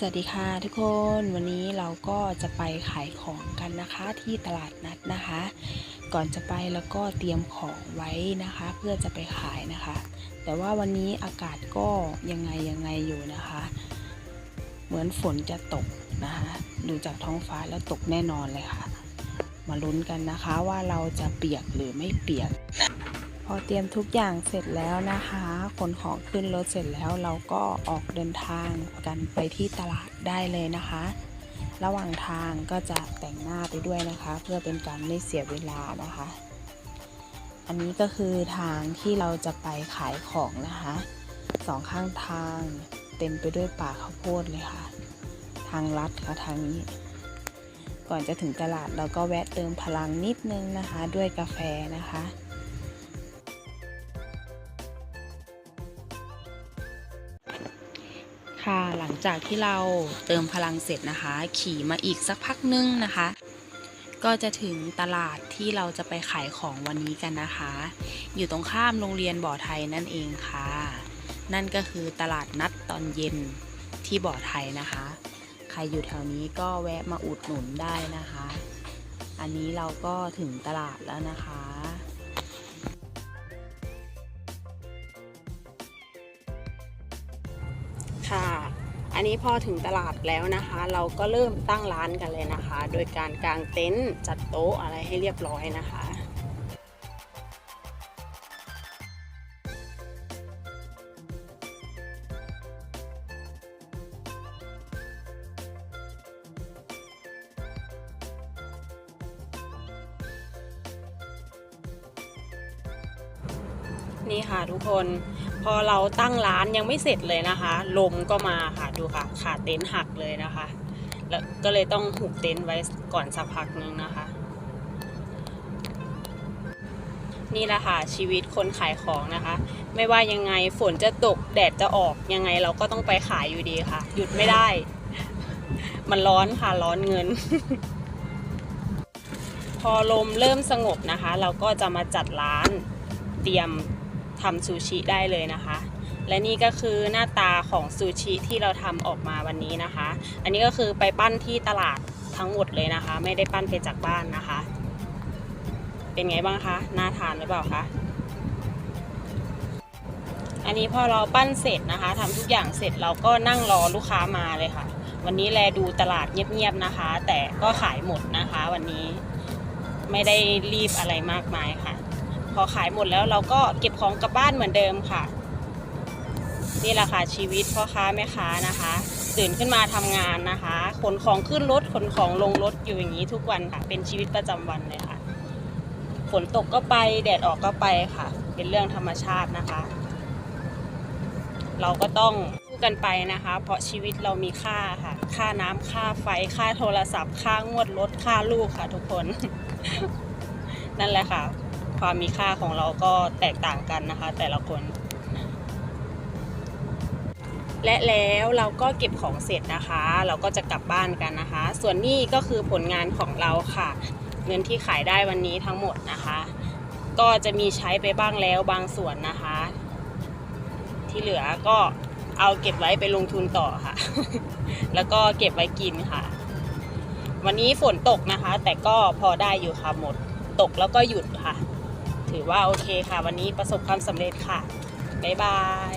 สวัสดีค่ะทุกคนวันนี้เราก็จะไปขายของกันนะคะที่ตลาดนัดนะคะ ก่อนจะไปแล้วก็เตรียมของไว้นะคะ เพื่อจะไปขายนะคะ แต่ว่าวันนี้อากาศก็ยังไงยังไงอยู่นะคะ เหมือนฝนจะตกนะคะดูจากท้องฟ้าแล้วตกแน่นอนเลยค่ะ มาลุ้นกันนะคะว่าเราจะเปียกหรือไม่เปียก พอเตรียมทุกอย่างเสร็จแล้วนะคะขนของขึ้นรถเสร็จแล้วเราก็ออกเดินทางกันไปที่ตลาดได้เลยนะคะ ระหว่างทางก็จะแต่งหน้าไปด้วยนะคะ เพื่อเป็นการไม่เสียเวลานะคะ อันนี้ก็คือทางที่เราจะไปขายของนะคะสองข้างทางเต็มไปด้วยป่าข้าวโพดเลยค่ะ ทางลัดค่ะทางนี้ ก่อนจะถึงตลาดเราก็แวะเติมพลังนิดนึงนะคะ ด้วยกาแฟนะคะ ค่ะ หลังจากที่เราเติมพลังเสร็จนะคะ ขี่มาอีกสักพักนึงนะคะ ก็จะถึงตลาดที่เราจะไปขายของวันนี้กันนะคะ อยู่ตรงข้ามโรงเรียนบ่อไทยนั่นเองค่ะ นั่นก็คือตลาดนัดตอนเย็นที่บ่อไทยนะคะ ใครอยู่แถวนี้ก็แวะมาอุดหนุนได้นะคะ อันนี้เราก็ถึงตลาดแล้วนะคะ อันนี้พอถึงตลาดแล้วนะคะ เราก็เริ่มตั้งร้านกันเลยนะคะ โดยการกางเต็นท์จัดโต๊ะอะไรให้เรียบร้อยนะคะนี่ค่ะทุกคน พอเราตั้งร้านยังไม่เสร็จเลยนะคะ ลมก็มาค่ะดูค่ะขาเต็นท์หักเลยนะคะ แล้วก็เลยต้องหุบเต็นท์ไว้ก่อนสักพักนึงนะคะ นี่แหละค่ะชีวิตคนขายของนะคะ ไม่ว่ายังไงฝนจะตกแดดจะออกยังไงเราก็ต้องไปขายอยู่ดีค่ะ หยุดไม่ได้ มันร้อนค่ะร้อนเงิน พอลมเริ่มสงบนะคะ เราก็จะมาจัดร้านเตรียม ทำซูชิได้เลยนะคะ และนี่ก็คือหน้าตาของซูชิที่เราทำออกมาวันนี้นะคะ อันนี้ก็คือไปปั้นที่ตลาดทั้งหมดเลยนะคะ ไม่ได้ปั้นไปจากบ้านนะคะ เป็นไงบ้างคะน่าทานหรือเปล่าคะอันนี้พอเราปั้นเสร็จนะคะทำทุกอย่างเสร็จเราก็นั่งรอลูกค้ามาเลยค่ะ วันนี้แลดูตลาดเงียบๆนะคะ แต่ก็ขายหมดนะคะ วันนี้ไม่ได้รีบอะไรมากมายค่ะ พอขายหมดแล้วเราก็เก็บของกลับบ้านเหมือนเดิมค่ะ นี่แหละค่ะชีวิตพ่อค้าแม่ค้านะคะ ตื่นขึ้นมาทำงานนะคะขนของขึ้นรถขนของลงรถอยู่อย่างนี้ทุกวันค่ะ เป็นชีวิตประจำวันเลยค่ะฝนตกก็ไปแดดออกก็ไปค่ะ เป็นเรื่องธรรมชาตินะคะ เราก็ต้องสู้กันไปนะคะ เพราะชีวิตเรามีค่าค่ะ ค่าน้ำค่าไฟ ค่าโทรศัพท์ ค่างวดรถ ค่าลูกค่ะทุกคน นั่นแหละค่ะ ความมีค่าของเราก็แตกต่างกันนะคะ แต่ละคน และแล้วเราก็เก็บของเสร็จนะคะ เราก็จะกลับบ้านกันนะคะ ส่วนนี้ก็คือผลงานของเราค่ะ เงินที่ขายได้วันนี้ทั้งหมดนะคะ ก็จะมีใช้ไปบ้างแล้วบางส่วนนะคะ ที่เหลือก็เอาเก็บไว้ไปลงทุนต่อค่ะ แล้วก็เก็บไว้กินค่ะ วันนี้ฝนตกนะคะ แต่ก็พอได้อยู่ค่ะหมด ตกแล้วก็หยุดค่ะ ถือว่าโอเคค่ะ วันนี้ประสบความสำเร็จค่ะ บ๊ายบาย